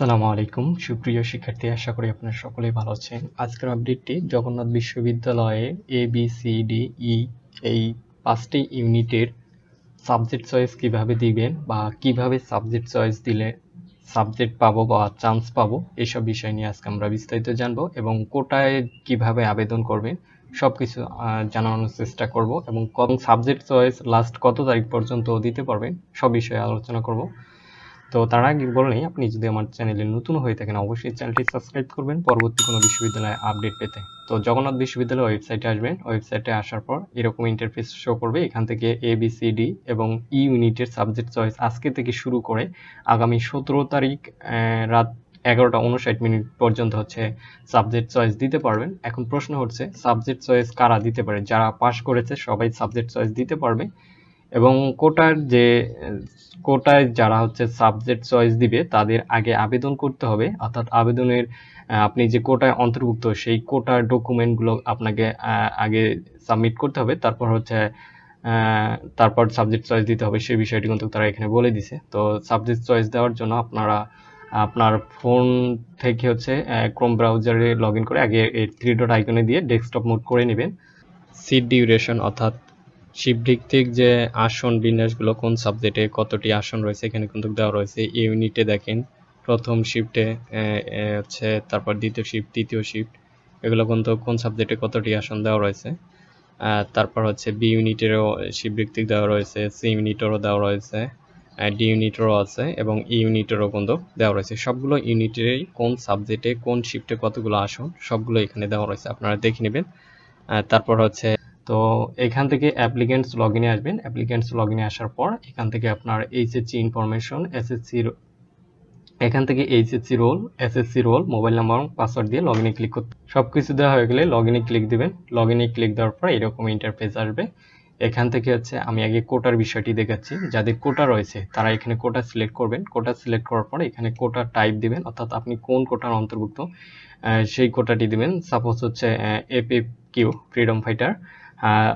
আসসালামু আলাইকুম। সুপ্রিয় শিক্ষার্থী, আশা করি আপনারা সকলেই ভালো আছেন। আজকের আপডেটটি জগন্নাথ বিশ্ববিদ্যালয়ে A B C D E এই পাঁচটি ইউনিটের সাবজেক্ট চয়েস কীভাবে দিবেন বা কীভাবে সাবজেক্ট চয়েস দিলে সাবজেক্ট পাবো বা চান্স পাবো, এসব বিষয় নিয়ে আজকে আমরা বিস্তারিত জানব এবং কোটায় কীভাবে আবেদন করবেন সব কিছু জানানোর চেষ্টা করব এবং কোন সাবজেক্ট চয়েস লাস্ট কত তারিখ পর্যন্ত দিতে পারবেন, সব বিষয়ে আলোচনা করব। তো তার আগে বলেই আপনি যদি আমার চ্যানেলে নতুন হয়ে থাকেন, অবশ্যই চ্যানেলটি সাবস্ক্রাইব করবেন। পরবর্তী কোনো বিশ্ববিদ্যালয়ে আপডেট পেতে। তো জগন্নাথ বিশ্ববিদ্যালয় ওয়েবসাইটে আসবেন। ওয়েবসাইটে আসার পর এরকম ইন্টারফেস শো করবে। এখান থেকে এ বি সি ডি এবং ই ইউনিটের সাবজেক্ট চয়েস আজকে থেকে শুরু করে আগামী সতেরো তারিখ রাত এগারোটা উনষাট মিনিট পর্যন্ত হচ্ছে সাবজেক্ট চয়েস দিতে পারবেন। এখন প্রশ্ন হচ্ছে সাবজেক্ট চয়েস কারা দিতে পারে? যারা পাশ করেছে, সবাই সাবজেক্ট চয়েস দিতে পারবে। এবং কোটার যে, কোটায় যারা হচ্ছে সাবজেক্ট চয়েস দিবে, তাদের আগে আবেদন করতে হবে। অর্থাৎ আবেদনের আপনি যে কোটায় অন্তর্ভুক্ত, সেই কোটার ডকুমেন্টগুলো আপনাকে আগে সাবমিট করতে হবে। তারপর হচ্ছে তারপর সাবজেক্ট চয়েস দিতে হবে। সেই বিষয়টি কিন্তু তারা এখানে বলে দিছে। তো সাবজেক্ট চয়েস দেওয়ার জন্য আপনারা, আপনার ফোন থেকে হচ্ছে ক্রোম ব্রাউজারে লগ ইন করে আগে এই থ্রি ডট আইকনে দিয়ে ডেস্কটপ মোড করে নেবেন। সিট ডিউরেশন অর্থাৎ শিবভিত্তিক যে আসন বিন্যাসগুলো কোন সাবজেক্টে কতটি আসন রয়েছে, এখানে কিন্তু দেওয়া রয়েছে ইউনিটে দেখেন। প্রথম শিফটে হচ্ছে, তারপর দ্বিতীয় শিফট তৃতীয় শিফট এগুলো কিন্তু কোন সাবজেক্টে কতটি আসন দেওয়া রয়েছে। তারপর হচ্ছে বি ইউনিটেরও শিবভিত্তিক দেওয়া রয়েছে সি ইউনিটেরও দেওয়া রয়েছে ডি ইউনিটেরও আছে এবং ই ইউনিটেরও কিন্তু দেওয়া রয়েছে। সবগুলো ইউনিটেরই কোন সাবজেক্টে কোন শিফটে কতগুলো আসন, সবগুলো এখানে দেওয়া রয়েছে, আপনারা দেখে নেবেন। তারপর হচ্ছে তো এখান থেকে অ্যাপ্লিকেন্টস লগ ইনে আসবেন। অ্যাপ্লিকেন্টস লগ ইনে আসার পর এখান থেকে আপনার এইচএসসি ইনফরমেশন এসএসসি এখান থেকে HSC roll SSC roll mobile number password দিয়ে লগ ইনে ক্লিক করতে সব কিছু দেওয়া হয়ে গেলে লগ ইনে ক্লিক দেবেন। লগ ইনে ক্লিক দেওয়ার পর এরকম ইন্টারফেস আসবে। এখান থেকে হচ্ছে আমি আগে কোটার বিষয়টি দেখাচ্ছি। যাদের কোটা রয়েছে, তারা এখানে কোটা সিলেক্ট করবেন। কোটা সিলেক্ট করার পর এখানে কোটা টাইপ দিবেন। অর্থাৎ আপনি কোন কোটার অন্তর্ভুক্ত সেই কোটাটি দিবেন। সাপোজ হচ্ছে এপিএফ কিউ ফ্রিডম ফাইটার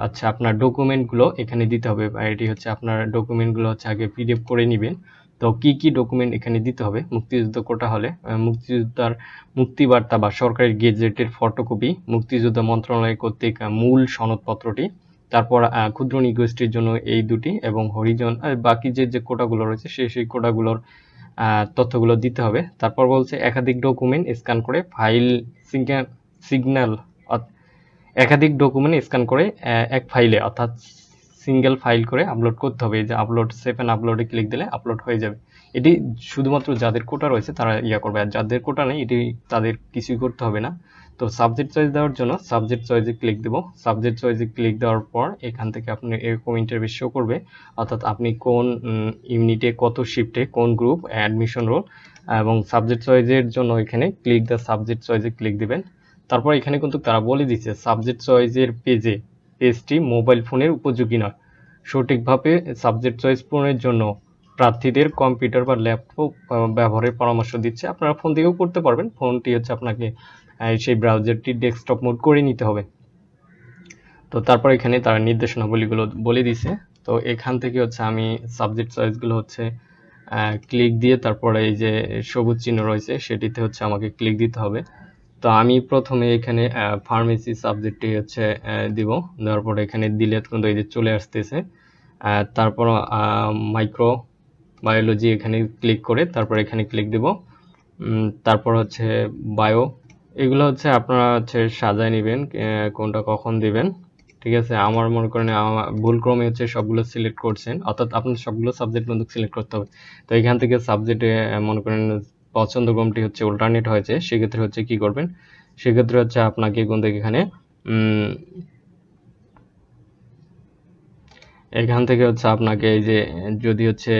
আচ্ছা আপনার ডকুমেন্টগুলো এখানে দিতে হবে। এটি হচ্ছে আপনার ডকুমেন্টগুলো হচ্ছে আগে পিডিএফ করে নেবেন। তো কি কি ডকুমেন্ট এখানে দিতে হবে? মুক্তিযুদ্ধ কোটা হলে মুক্তিযোদ্ধার মুক্তিবার্তা বা সরকারি গেজেটের ফটোকপি, মুক্তিযুদ্ধ মন্ত্রণালয় কর্তৃক মূল সনদপত্রটি, তারপর ক্ষুদ্র নিগোষ্ঠীর জন্য এই দুটি এবং হরিজন বাকি যে যে কোটাগুলো রয়েছে সেই সেই কোটাগুলোর তথ্যগুলো দিতে হবে। তারপর বলছে একাধিক ডকুমেন্ট স্ক্যান করে ফাইল সিগন্যাল একাধিক ডকুমেন্ট স্ক্যান করে এক ফাইলে অর্থাৎ সিঙ্গেল ফাইল করে আপলোড করতে হবে। যে আপলোড সেভ অ্যান্ড আপলোডে ক্লিক দিলে আপলোড হয়ে যাবে। এটি শুধুমাত্র যাদের কোটা রয়েছে তারা ইয়া করবে। আর যাদের কোটা নেই, এটি তাদের কিছুই করতে হবে না। তো সাবজেক্ট চয়েস দেওয়ার জন্য সাবজেক্ট চয়েসে ক্লিক দেবো। সাবজেক্ট চয়েসে ক্লিক দেওয়ার পর এখান থেকে আপনি এরকম ইন্টারভিউ শো করবে। অর্থাৎ আপনি কোন ইউনিটে কত শিফটে কোন গ্রুপ অ্যাডমিশন রোল এবং সাবজেক্ট চয়েসের জন্য এখানে ক্লিক দ্য সাবজেক্ট চয়েসে ক্লিক দিবেন। তারপর এখানে কিন্তু তারা বলে দিচ্ছে সাবজেক্ট চয়েসের পেজে পেজটি মোবাইল ফোনের উপযোগী নয়। সঠিকভাবে সাবজেক্ট চয়েস পূরণের জন্য প্রার্থীদের কম্পিউটার বা ল্যাপটপ ব্যবহারের পরামর্শ দিচ্ছে। আপনারা ফোন থেকেও করতে পারবেন। ফোনটি হচ্ছে আপনাকে সেই ব্রাউজারটি ডেস্কটপ মোড করে নিতে হবে। তো তারপর এখানে তারা নির্দেশনাবলীগুলো বলে দিছে তো এখান থেকে হচ্ছে আমি সাবজেক্ট চয়েসগুলো হচ্ছে ক্লিক দিয়ে তারপরে এই যে সবুজ চিহ্ন রয়েছে, সেটিতে হচ্ছে আমাকে ক্লিক দিতে হবে। তো আমি প্রথমে এখানে ফার্মেসি সাবজেক্টটি হচ্ছে দিব। দেওয়ার পরে এখানে দিলে কিন্তু এই যে চলে আসতেছে। তারপর মাইক্রো বায়োলজি এখানে ক্লিক করে তারপর এখানে ক্লিক দেব। তারপর হচ্ছে বায়ো এগুলো হচ্ছে আপনারা হচ্ছে সাজায় নেবেন কোনটা কখন দিবেন, ঠিক আছে? আমার মনে করেন ভুল ক্রমে হচ্ছে সবগুলো সিলেক্ট করছেন। অর্থাৎ আপনার সবগুলো সাবজেক্ট কিন্তু সিলেক্ট করতে হবে। তো এখান থেকে সাবজেক্টে মনে করেন পছন্দ ক্রমটি হচ্ছে অল্টারনেট হয়েছে, সেক্ষেত্রে হচ্ছে কি করবেন? সেক্ষেত্রে হচ্ছে আপনাকে কিন্তু এখানে এখান থেকে হচ্ছে আপনাকে এই যে যদি হচ্ছে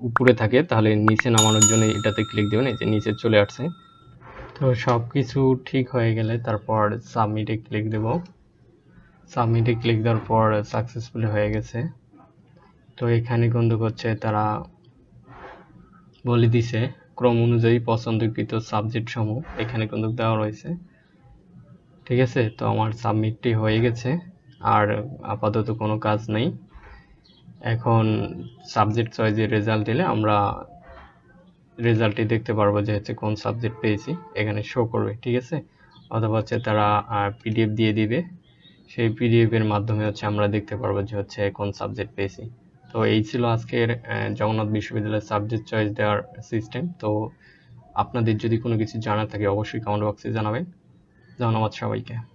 উপরে থাকে, তাহলে নিচে নামানোর জন্য এটাতে ক্লিক দেবেন, এই যে নিচে চলে আসছে। তো সব কিছু ঠিক হয়ে গেলে তারপর সাবমিটে ক্লিক দেব। সাবমিটে ক্লিক দেওয়ার পর সাকসেসফুলি হয়ে গেছে। তো এখানে কিন্তু হচ্ছে তারা বলে দিছে। ক্রম অনুযায়ী পছন্দকৃত সাবজেক্ট সমূহ এখানে কিন্তু দেওয়া রয়েছে। ঠিক আছে? তো আমার সাবমিটটি হয়ে গেছে, আর আপাতত কোনো কাজ নেই। এখন সাবজেক্ট চয়েসের রেজাল্ট দিলে আমরা রেজাল্টটি দেখতে পারব যে হচ্ছে কোন সাবজেক্ট পেয়েছি, এখানে শো করবে, ঠিক আছে? অথবা হচ্ছে তারা পিডিএফ দিয়ে দিবে। সেই পিডিএফ এর মাধ্যমে হচ্ছে আমরা দেখতে পারব যে হচ্ছে কোন সাবজেক্ট পেয়েছি। তো এই ছিল আজকের জগন্নাথ বিশ্ববিদ্যালয়ের সাবজেক্ট চয়েস দেওয়ার সিস্টেম তো আপনাদের যদি কোনো কিছু জানার থাকে, অবশ্যই কমেন্ট বক্সে জানাবেন। ধন্যবাদ সবাইকে।